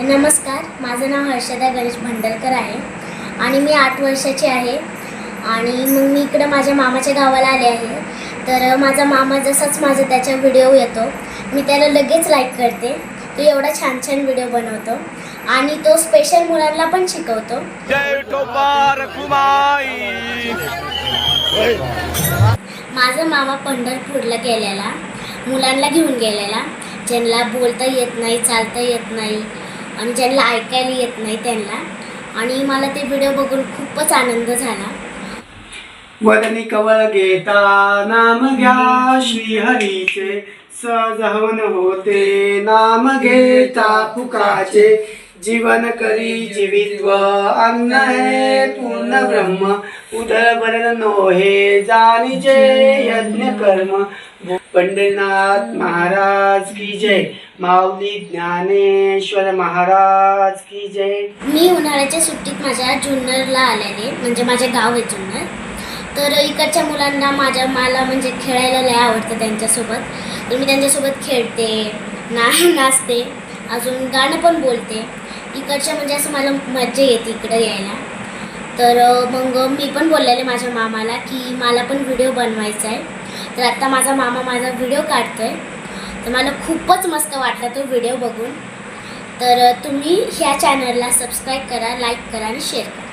नमस्कार माझं नाव हर्षदा गणेश भंडलकर आहे आणि मी आठ वर्षाची आहे आणि मग मी इकडं माझ्या मामाच्या गावाला आले आहे. तर माझा मामा जसाच माझा त्याचा व्हिडिओ येतो मी त्याला लगेच लाईक करते. तो एवढा छान छान व्हिडिओ बनवतो आणि तो स्पेशल मुलांना पण शिकवतो. माझा मामा पंढरपूरला गेलेला मुलांना घेऊन गेलेला. ज्यांना बोलता येत नाही चालता येत नाही आणि ज्यांना ऐकायला येत नाही त्यांना. आणि मला ते व्हिडिओ बघून खूपच आनंद झाला. वदनी कवळ घेता नाम घ्या श्री हरीचे सहजहवन होते नाम घेता पुकाचे जीवन करी जीवित्व अन्न हे पूर्ण ब्रह्म. उदर नो नोहे जाणीचे यज्ञ कर्म पंढरीनाथ महाराज की जय. माऊली ज्ञानेश्वर महाराज की जय. मी उन्हाळ्याच्या सुट्टीत माझ्या जुन्नरला आलेले म्हणजे माझे गाव आहे जुन्नर. तर इकडच्या मुलांना माझ्या मला म्हणजे खेळायला लय आवडतं त्यांच्यासोबत. तर मी त्यांच्यासोबत खेळते ना नाचते अजून गाणं पण बोलते. इकडच्या म्हणजे असं मला मजा येते इकडं यायला. तर मग मी पण बोललेले माझ्या मामाला की मला पण व्हिडिओ बनवायचा आहे. तर आत्ता माझा मामा माझा व्हिडिओ काढतो आहे तर मला खूपच मस्त वाटला तो व्हिडिओ बघून. तर तुम्ही ह्या चॅनलला सबस्क्राईब करा लाईक करा आणि शेअर करा.